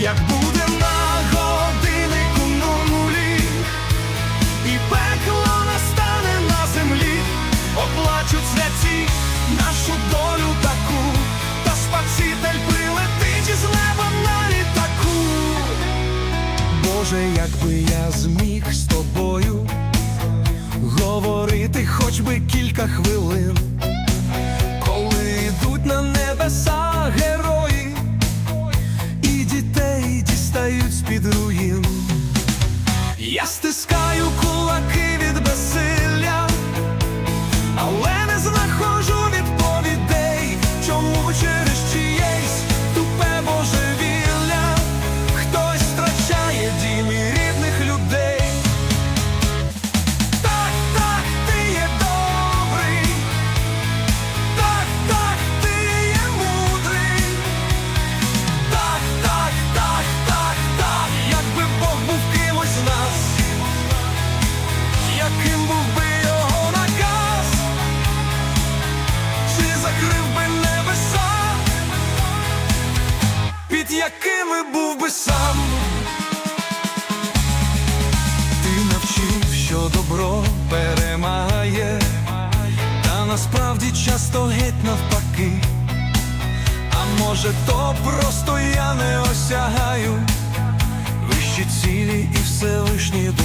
як буде на годиннику нулі, і пекло настане на землі, оплачуть святі нашу долю таку, та спаситель прилетить із неба на літаку. Боже, якби я зміг з тобою говорити хоч би кілька хвилин, Я стискаю під якими був би сам. Ти навчив, що добро перемагає, та насправді часто геть навпаки. А може, то просто я не осягаю вищі цілі і всевишні думки.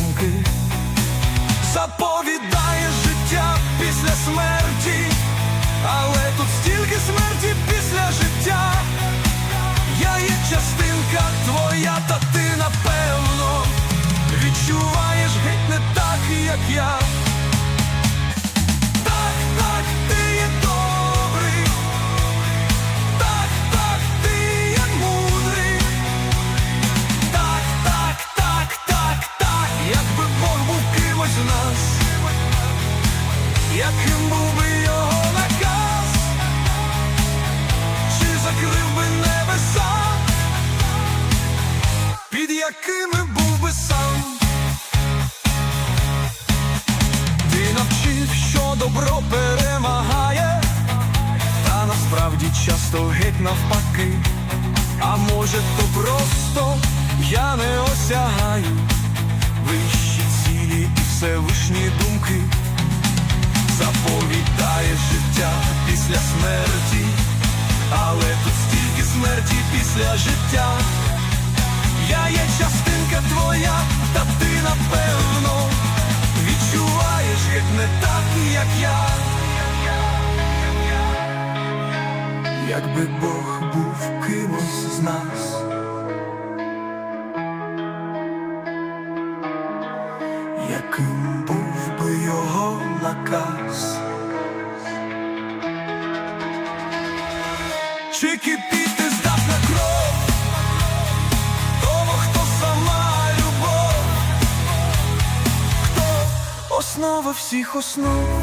Твоя, та ти напевно відчуваєш геть не так, як я. Так, так, ти є добрий, так, так, ти є мудрий, так, так, так, так, так, якби Бог був нас, яким був би його часто геть навпаки. А може, то просто я не осягаю вищі цілі і всевишні думки. Заповідає життя після смерті, але тут стільки смерті після життя. Я є частинка твоя, Якби Бог був кимось з нас, яким був би його наказ. Чи кипіти здатна кров того, хто сама любов, хто основа всіх основ.